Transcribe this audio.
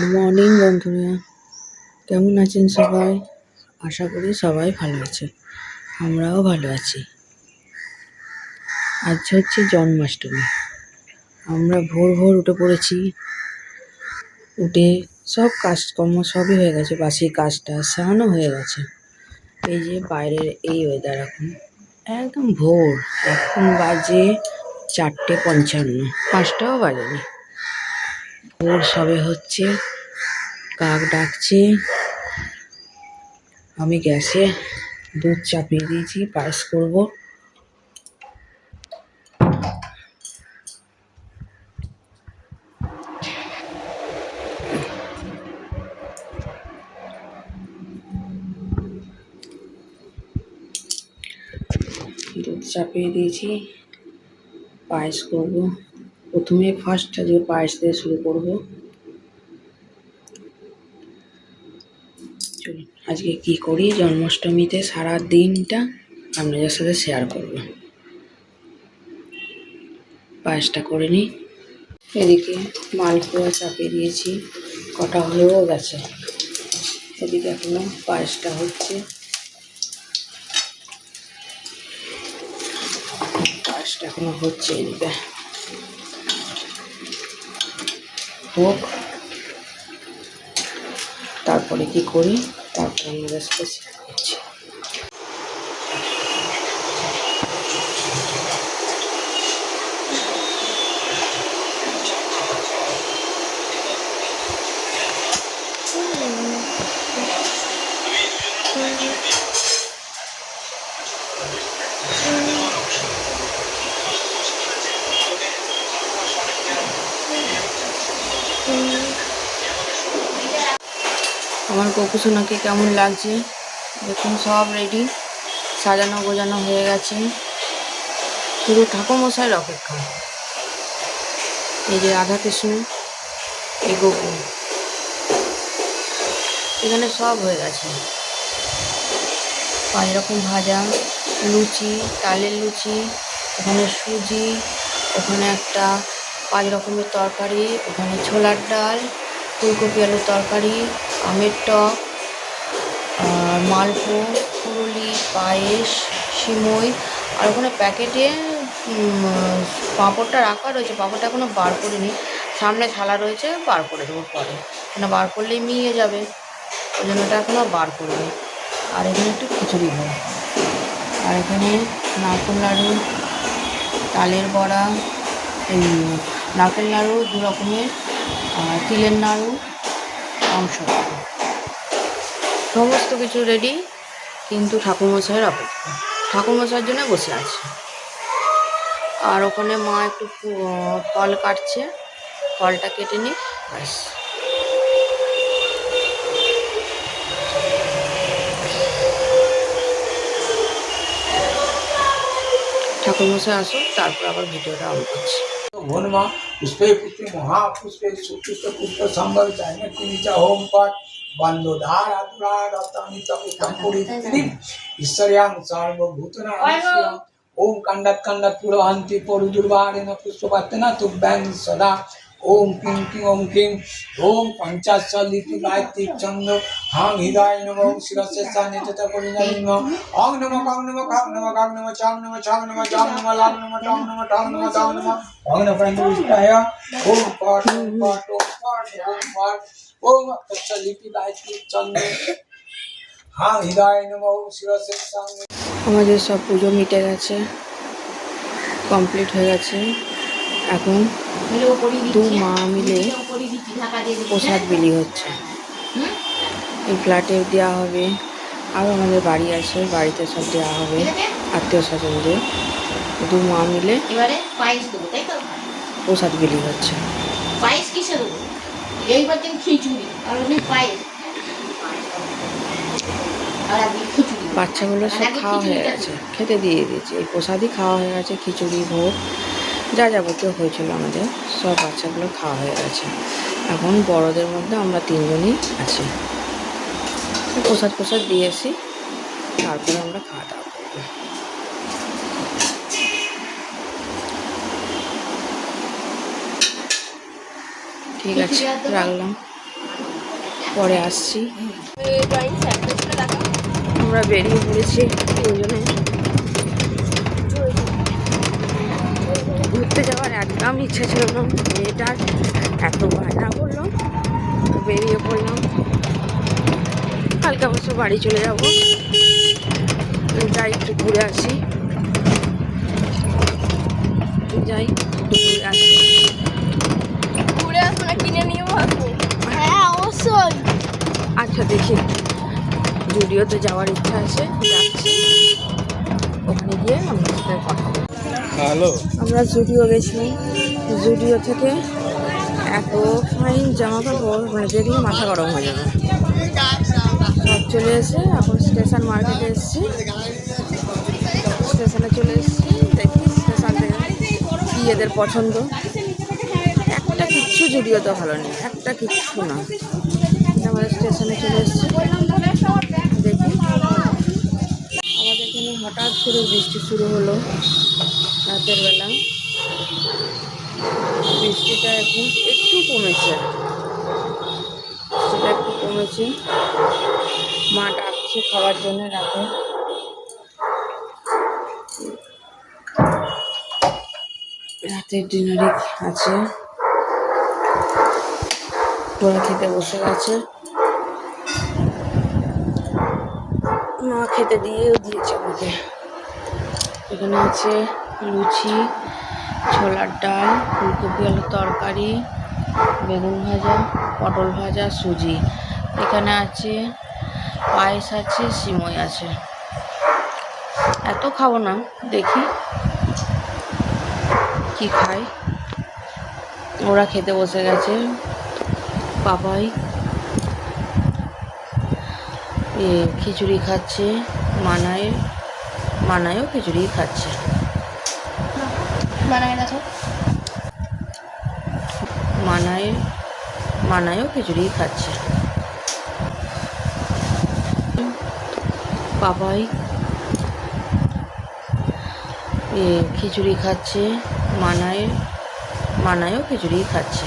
Good morning বন্ধুরা। কেমন আছেন সবাই? আশা করি সবাই ভালো আছে আমরাও ভালো আছি। আজ হচ্ছে জন্মাষ্টমী। আমরা ভোর ভোর উঠে পড়েছি। উঠে সব কাজকর্ম সবই হয়ে গেছে। বাসি কাজটা স্নানও হয়ে গেছে। এই যে বাইরের এই ওয়েদার এখন। একদম ভোর। এখন বাজে চারটে পঞ্চান্ন। পাঁচটাও বাজেনি। ভোর সবে হচ্ছে। কাক ডাকছে। আমি গ্যাসে দুধ চাপিয়ে দিয়েছি, পায়েস করব। দুধ চাপিয়ে দিয়েছি, পায়েস করব। প্রথমে ফার্স্ট আজকে পায়েস দিয়ে শুরু করব। আজকে কি করি? জন্মাষ্টমীতে সারা দিনটা আপনাদের সাথে শেয়ার করব। পায়েসটা করে নিই। এদিকে মালপোয়া চাপিয়ে দিয়েছি, কটা হয়েও গেছে। এদিকে এখনও পায়েসটা হচ্ছে। পায়েসটা এখনও হচ্ছে এদিকে হোক। তারপরে কি করি? তারপরে আমাদের সাথে শেয়ার করছি। আমার গোপুসোনাকে কেমন লাগছে? দেখুন, সব রেডি সাজানো গোজানো হয়ে গেছে। শুধু ঠাকুরমশাইয়ের অপেক্ষা। এই যে রাধাকৃষ্ণ, এই গোপু। এখানে সব হয়ে গেছে। পাঁচ রকম ভাজা, লুচি, তালের লুচি ওখানে সুজি ওখানে একটা পাঁচ রকমের তরকারি ওখানে ছোলার ডাল, ফুলকপি আলুর তরকারি আমের টক মালপো পুরুলি পায়েস, সিমই, আর ওখানে প্যাকেটে পাঁপড়টা রাখা রয়েছে। পাঁপড়টা এখনও বার করিনি। সামনে থালা রয়েছে, বার করে দেবো পরে। কেন বার করলেই মিয়ে যাবে। ওই জন্য ওটা এখনও বার করিনি। আর এখানে একটু খিচুড়ি হয় আর এখানে নারকেল লাড়ু, তালের বড়া নারকেল নাড়ু দু রকমের তিলের নাড়ু মাংস সমস্ত কিছু রেডি কিন্তু ঠাকুরমশাইয়ের অপেক্ষা। ঠাকুরমশাইয়ের জন্য বসে আছে। আর ওখানে মা একটু ফল কাটছে। ফলটা কেটে নিই, ব্যাস। ঠাকুরমশাই আসুক, তারপর আবার ভিডিওটা অন করছি। ভুন্মা পুষ্পে পুষ্পে মহাপুষ্পে সুপুষ্প পুষ্প সম্ভব চাইনে কুনিচা হোম পাঠ বন্দোধার আতুরা রত্তানি তপুতম পরিত্রিম ঈশ্বর্যাং সর্বভূতনাং ওম কাণ্ডাত কাণ্ডাত পুরোহান্তি পরু দুর্বারেণ পুষ্পপাত্রেন তুভ্যাং সদা ওম কিং কিং, ওম কিং। ওম পঞ্চাশলিপি গায়ত্রী চন্দ্র হাং হৃদয় নম শিরসে তথা পরিণামিং অং নম কং নম কাং নম নম চাং নম চাং নম জাং নম লাং নম টং নম টং নম দাং নম। অং নম প্রাণ বিষ্ণায়। ওম পাঠ ওম পাঠ, ওম ওম ওম গায়ত্রী হৃদয় নম শিরসে আমাদের সব পুজো মিটে গেছে। কমপ্লিট হয়ে গেছে। এখন দু মা মিলে প্রসাদ বিলি হচ্ছে। এই ফ্ল্যাটে দেওয়া হবে। আরও আমাদের বাড়ি আছে বাড়িতে সব দেওয়া হবে। আত্মীয় স্বজনদের। দু মা মিলে এবারে পায়েস দেবো তাই তো? প্রসাদ বিলি হচ্ছে। পায়েস কিসে দেবো? এইবার দিন খিচুড়ি আর ওই পায়েস। আর একদিন খিচুড়ি। বাচ্চাগুলো সব খাওয়া হয়ে গেছে। খেতে দিয়ে দিয়েছি। এই প্রসাদই খাওয়া হয়ে গেছে। খিচুড়ি ভোগ। যা যাবতীয় হয়েছিল আমাদের সব বাচ্চাগুলো খাওয়া হয়ে গেছে। এখন বড়দের মধ্যে আমরা তিনজনই আছি। প্রসাদ প্রসাদ দিয়েছি তারপরে আমরা খাওয়া দাওয়া করব। ঠিক আছে রাখলাম। পরে আসছি। আমরা বেরিয়ে পড়েছি দুজনে ঘুরতে যাওয়ার একদম ইচ্ছা ছিল না। মেয়েটার এত বায়না করল বেরিয়ে পড়লাম কালকে অবশ্য বাড়ি চলে যাব। যাই একটু ঘুরে আসি। যাই ঘুরে আসি। ঘুরে আসব না কিনে নিয়ে আসব হ্যাঁ অবশ্যই। আচ্ছা দেখি। জুডিওতে যাওয়ার ইচ্ছা আছে যাচ্ছি। ওখানে গিয়ে সাথে কথা আমরা জুডিও গেছিলাম জুডিও থেকে এত ফাইন জামা কাপড় মানে দেখলে মাথা গরম হয়ে যাবে। সব চলে এসে এখন স্টেশন মার্কেটে এসেছি। স্টেশনে চলে এসেছি। দেখি স্টেশন থেকে কী এদের পছন্দ। একটা কিচ্ছু জুডিওতে ভালো নেই। একটা কিচ্ছু না। আমাদের স্টেশনে চলে এসেছি। দেখি। আমাদের এখানে হঠাৎ করে বৃষ্টি শুরু হলো। রাতের বেলা। বৃষ্টিটা এখন একটু কমেছে। সেটা একটু কমেছে। মা ডাকছে খাওয়ার জন্য রাতে। রাতের ডিনারে আছে। ওরা খেতে বসে গেছে। মা খেতে দিয়েও দিয়েছে আমাকে। এখানে আছে লুচি, ছোলার ডাল, ফুলকপি, আলুর তরকারি, বেগুন ভাজা, পটল ভাজা, সুজি। এখানে আছে পায়েস আছে, সিমই আছে। এত খাব না, দেখি কি খাই ওরা খেতে বসে গেছে। বাবাই খিচুড়ি খাচ্ছে মানায় মানায়ও খিচুড়ি খাচ্ছে। বানায় দেখো। মানায় মানায়ও খিচুড়ি খাচ্ছে। পাপাই খিচুড়ি খাচ্ছে মানায় মানায়ও খিচুড়ি খাচ্ছে।